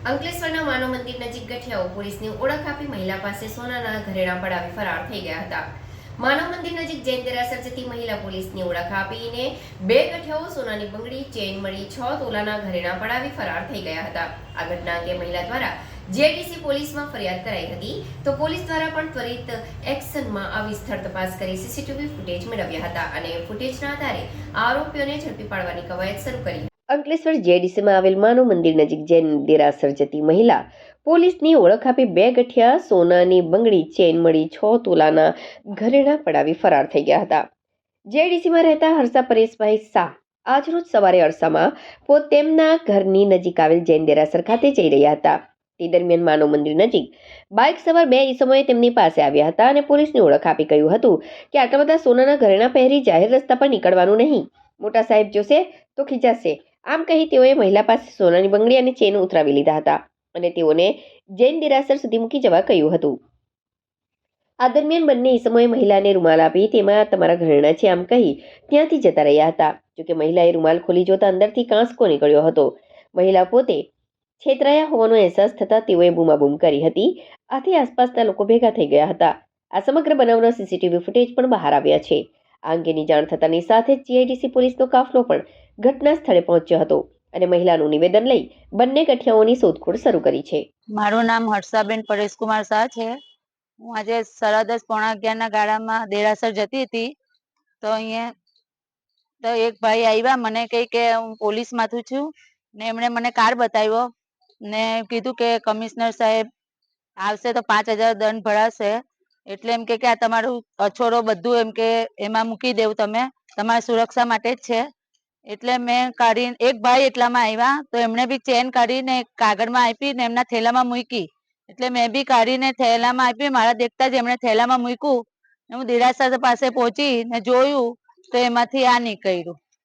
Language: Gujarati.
અંકલેશ્વરના માનવ મંદિર નજીક ગઠિયાઓ પોલીસની ઓળખ આપી મહિલા પાસે સોનાના ઘરેણા પડાવી ફરાર થઈ ગયા હતા. માનવ મંદિર નજીક જૈન દેરાસર જતી મહિલા પોલીસની ઓળખ આપીને બે ગઠિયાઓ સોનાની બંગડી, ચેન મળી, છ તોલાના ઘરેણા પડાવી ફરાર થઈ ગયા હતા. આ ઘટના અંગે મહિલા દ્વારા જેડીસી પોલીસમાં ફરિયાદ કરાઈ હતી. તો પોલીસ દ્વારા પણ ત્વરિત એક્શનમાં આવી સ્થળ તપાસ કરી સીસીટીવી ફૂટેજ મેળવ્યા હતા અને ફૂટેજના આધારે આરોપીઓને ઝડપી પાડવાની કવાયત શરૂ કરી અંકલેશ્વર જેડીસીમાં આવેલ માનવ મંદિર નજીક જૈન દેરાસર જતી મહિલા પોલીસની ઓળખ આપી બે ગઠિયા સોનાની બંગડી ચેન મળી છ તોલાના ઘરેણા પડાવી ફરાર થઈ ગયા હતા. જેડીસીમાં રહેતા હર્ષા પરેશભાઈ શાહ આજરોજ સવારે અરસામાં પોત તેમના ઘરની નજીક આવેલ જૈન દેરાસર ખાતે જઈ રહ્યા હતા. તે દરમિયાન માનવ મંદિર નજીક બાઇક સવાર બે ઈસમોએ તેમની પાસે આવ્યા હતા અને પોલીસની ઓળખ આપી કહ્યું હતું કે આટલા બધા સોનાના ઘરેણા પહેરી જાહેર રસ્તા પર નીકળવાનું નહીં. મોટા સાહેબ જોશે તો ખીજાશે. આમ કહી તેઓએ મહિલા પાસે સોનાની બંગડી અને ચેન ઉતરાવી લીધા હતા અને તેઓને જૈન દેરાસર સુધી મૂકી જવા કહ્યું હતું. આ દરમિયાન બંને ઈસમોએ મહિલાને રૂમાલ આપી તેમાં તમારા ઘરેણા છે આમ કહી ત્યાંથી જતા રહ્યા હતા. જોકે મહિલાએ રૂમાલ ખોલી જોતા અંદરથી કાંસકો નીકળ્યો હતો. મહિલા પોતે છેતરાયા હોવાનો અહેસાસ થતાં તેઓએ બૂમાબૂમ કરી હતી. આથી આસપાસના લોકો ભેગા થઈ ગયા હતા. આ સમગ્ર બનાવના સીસીટીવી ફૂટેજ પણ બહાર આવ્યા છે. આ અંગેની જાણ થતાની સાથે જીઆઈડીસી પોલીસનો કાફલો પણ ઘટના સ્થળે પહોંચ્યો હતો અને મહિલાનું નિવેદન લઈ બંને ગઠિયાઓની શોધખોળ શરૂ કરી છે. મારું નામ હર્ષાબેન પરેશકુમાર શાહ છે. હું આજે સાડા દસ પોણા અગિયારના ગાળામાં દેરાસર જતી હતી. તો અહીંયા તો એક ભાઈ આવ્યા, મને કહી કે હું પોલીસમાંથી છું. ને એમણે મને કાર બતાવ્યો ને કીધું કે કમિશનર સાહેબ આવશે તો પાંચ હજાર દંડ ભરાશે. એટલે એમ કે આ તમારું અછોડો બધું એમ કે એમાં મૂકી દેવું તમે. તમારી સુરક્ષા માટે જ છે. એટલે મેં કાઢી એક ભાઈ એટલામાં આવ્યા, તો એમણે બી ચેન કાઢીને કાગળમાં આપી ને એમના થેલામાં મૂકી. એટલે મેં બી કાઢીને થેલામાં આપી, મારા દેખતા જ એમણે થેલામાં મૂક્યું. હું દેરાસર પાસે પહોંચી ને જોયું, તો એમાંથી આ નીકળ્યું.